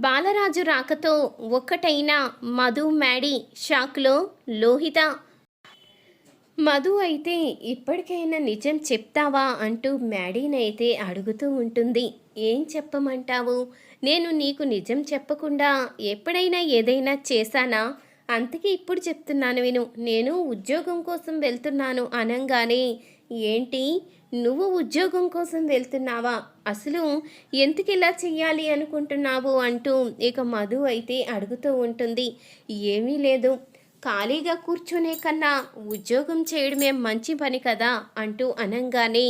బాలరాజు రాకతో ఒక్కటైన మధు మ్యాడీ షాక్లో లోహిత మధు అయితే ఇప్పటికైనా నిజం చెప్తావా? అంటూ మ్యాడీనైతే అడుగుతూ ఉంటుంది. ఏం చెప్పమంటావు? నేను నీకు నిజం చెప్పకుండా ఎప్పుడైనా ఏదైనా చేశానా? అందుకే ఇప్పుడు చెప్తున్నాను విను. నేను ఉద్యోగం కోసం వెళ్తున్నాను అనంగానే ఏంటి? నువ్వు ఉద్యోగం కోసం వెళ్తున్నావా? అసలు ఎందుకు ఇలా చెయ్యాలి అనుకుంటున్నావు? అంటూ ఇక మధు అయితే అడుగుతూ ఉంటుంది. ఏమీ లేదు. ఖాళీగా కూర్చునే కన్నా ఉద్యోగం చేయడమే మంచి పని కదా? అంటూ అనంగానే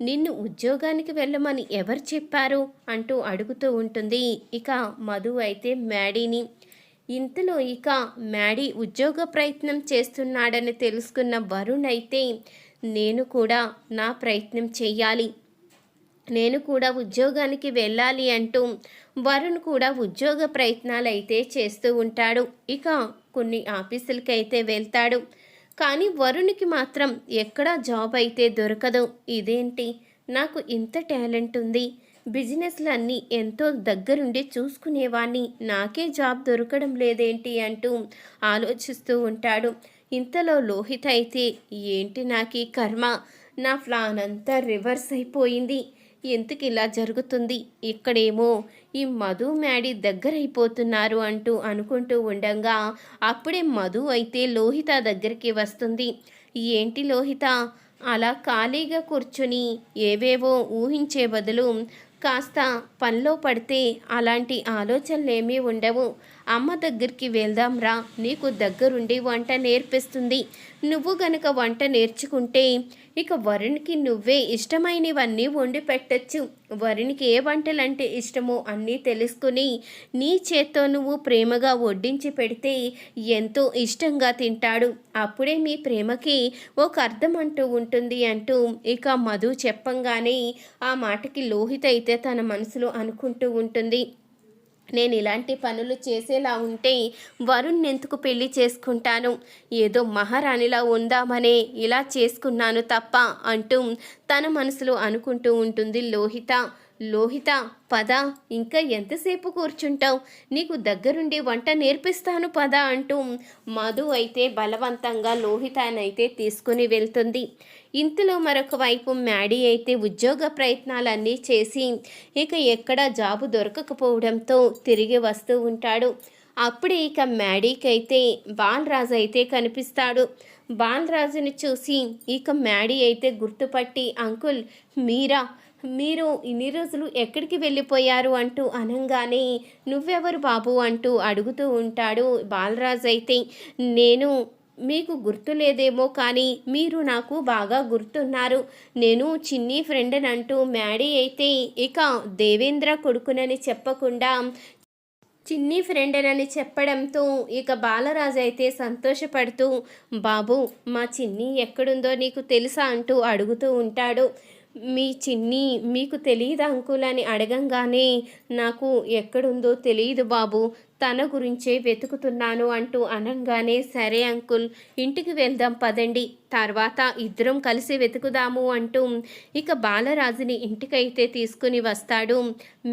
నిన్ను ఉద్యోగానికి వెళ్ళమని ఎవరు చెప్పారు? అంటూ అడుగుతూ ఉంటుంది. ఇక మధు అయితే మ్యాడీని. ఇంతలో ఇక మ్యాడీ ఉద్యోగ ప్రయత్నం చేస్తున్నాడని తెలుసుకున్న వరుణ్ అయితే నేను కూడా నా ప్రయత్నం చెయ్యాలి. నేను కూడా ఉద్యోగానికి వెళ్ళాలి అంటూ వరుణ్ కూడా ఉద్యోగ ప్రయత్నాలు అయితే చేస్తూ ఉంటాడు. ఇక కొన్ని ఆఫీసులకి అయితే వెళ్తాడు. కానీ వరుణ్కి మాత్రం ఎక్కడా జాబ్ అయితే దొరకదు. ఇదేంటి? నాకు ఇంత టాలెంట్ ఉంది. బిజినెస్లన్నీ ఎంతో దగ్గరుండి చూసుకునేవాణ్ణి. నాకే జాబ్ దొరకడం లేదేంటి అంటూ ఆలోచిస్తూ ఉంటాడు. ఇంతలో లోహిత్ అయితే ఏంటి నాకు ఈ కర్మ? నా ప్లాన్ అంతా రివర్స్ అయిపోయింది. ఎందుకు ఇలా జరుగుతుంది? ఇక్కడేమో ఈ మధు మ్యాడీ దగ్గరైపోతున్నారు అంటూ అనుకుంటూ ఉండగా అప్పుడే మధు అయితే లోహిత దగ్గరికి వస్తుంది. ఏంటి లోహిత? అలా ఖాళీగా కూర్చుని ఏవేవో ఊహించే బదులు కాస్త పనిలో పడితే అలాంటి ఆలోచనలేమీ ఉండవు. అమ్మ దగ్గరికి వెళ్దాంరా నీకు దగ్గరుండి వంట నేర్పిస్తుంది. నువ్వు గనక వంట నేర్చుకుంటే ఇక వరుణ్కి నువ్వే ఇష్టమైనవన్నీ వండి పెట్టచ్చు. వరుణ్కి ఏ వంటలంటే ఇష్టమో అన్నీ తెలుసుకుని నీ చేత్తో నువ్వు ప్రేమగా వడ్డించి పెడితే ఎంతో ఇష్టంగా తింటాడు. అప్పుడే మీ ప్రేమకి ఒక అర్థం అంటూ ఉంటుంది అంటూ ఇక మధు చెప్పంగానే ఆ మాటకి లోహిత అయితే తన మనసులో అనుకుంటూ ఉంటుంది. నేను ఇలాంటి పనులు చేసేలా ఉంటే వరుణ్ ఎందుకు పెళ్ళి చేసుకుంటాను? ఏదో మహారాణిలా ఉందామనే ఇలా చేసుకున్నాను తప్ప అంటూ తన మనసులో అనుకుంటూ ఉంటుంది లోహిత. లోహిత పద ఇంకా ఎంతసేపు కూర్చుంటావు? నీకు దగ్గరుండి వంట నేర్పిస్తాను పద అంటూ మధు అయితే బలవంతంగా లోహితనైతే తీసుకుని వెళ్తుంది. ఇంతలో మరొక వైపు మ్యాడీ అయితే ఉద్యోగ ప్రయత్నాలన్నీ చేసి ఇక ఎక్కడ జాబు దొరకకపోవడంతో తిరిగి వస్తూ ఉంటాడు. అప్పుడే ఇక మ్యాడీకి అయితే బాలరాజు అయితే కనిపిస్తాడు. బాలరాజుని చూసి ఇక మ్యాడీ అయితే గుర్తుపట్టి అంకుల్ మీరా? మీరు ఇన్ని రోజులు ఎక్కడికి వెళ్ళిపోయారు? అంటూ అనంగానే నువ్వెవరు బాబు? అంటూ అడుగుతూ ఉంటాడు బాలరాజు అయితే నేను మీకు గుర్తులేదేమో కానీ మీరు నాకు బాగా గుర్తున్నారు. నేను చిన్ని ఫ్రెండ్ అంటూ మ్యాడీ అయితే ఇక దేవేంద్ర కొడుకునని చెప్పకుండా చిన్ని ఫ్రెండేనని చెప్పడంతో ఇక బాలరాజు అయితే సంతోషపడుతూ బాబు మా చిన్ని ఎక్కడుందో నీకు తెలుసా? అంటూ అడుగుతూ ఉంటాడు. మీ చిన్ని మీకు తెలియదు అంకుల్? అని అడగంగానే నాకు ఎక్కడుందో తెలియదు బాబు. తన గురించే వెతుకుతున్నాను అంటూ అనంగానే సరే అంకుల్ ఇంటికి వెళ్దాం పదండి. తర్వాత ఇద్దరం కలిసి వెతుకుదాము అంటూ ఇక బాలరాజుని ఇంటికైతే తీసుకుని వస్తాడు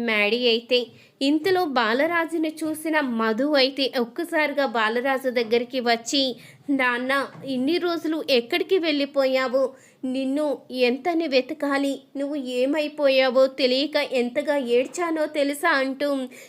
మ్యాడీ అయితే. ఇంతలో బాలరాజుని చూసిన మధు అయితే ఒక్కసారిగా బాలరాజు దగ్గరికి వచ్చి నాన్న ఇన్ని రోజులు ఎక్కడికి వెళ్ళిపోయావు? నిన్ను ఎంతని వెతకాలి? నువ్వు ఏమైపోయావో తెలియక ఎంతగా ఏడ్చానో తెలుసా అంటూ.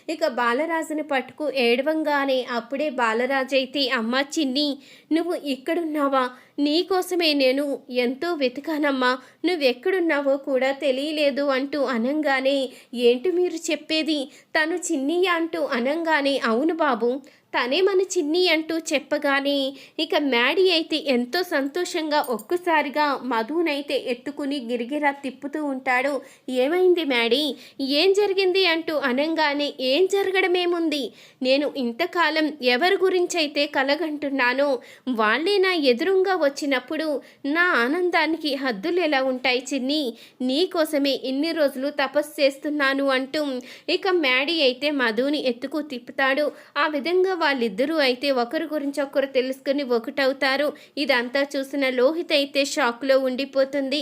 ఇక బాలరాజుని పట్టుకు ఏడవంగానే అప్పుడే బాలరాజైతే అమ్మ చిన్ని నువ్వు ఇక్కడున్నావా? నీకోసమే నేను ఎంతో వెతికానమ్మా. నువ్వెక్కడున్నావో కూడా తెలియలేదు అంటూ అనంగానే ఏంటి మీరు చెప్పేది? తను చిన్ని అంటూ అనంగానే అవును బాబు తనే మన చిన్ని అంటూ చెప్పగానే ఇక మ్యాడీ అయితే ఎంతో సంతోషంగా ఒక్కసారిగా మధునైతే ఎత్తుకుని గిరిగిరా తిప్పుతూ ఉంటాడు. ఏమైంది మ్యాడీ? ఏం జరిగింది? అంటూ అనంగానే ఏం జరగడమేముంది? నేను ఇంతకాలం ఎవరి గురించి అయితే కలగంటున్నానో వాళ్ళే నా ఎదురుగా వచ్చినప్పుడు నా ఆనందానికి హద్దులు ఎలా ఉంటాయి చిన్ని? నీకోసమే ఇన్ని రోజులు తపస్సు చేస్తున్నాను అంటూ ఇక మ్యాడీ అయితే మధుని ఎత్తుకు తిప్పుతాడు. ఆ విధంగా వాళ్ళిద్దరూ అయితే ఒకరి గురించి ఒకరు తెలుసుకుని ఒకటవుతారు. ఇదంతా చూసిన లోహిత్ అయితే షాక్లో ఉండిపోతుంది.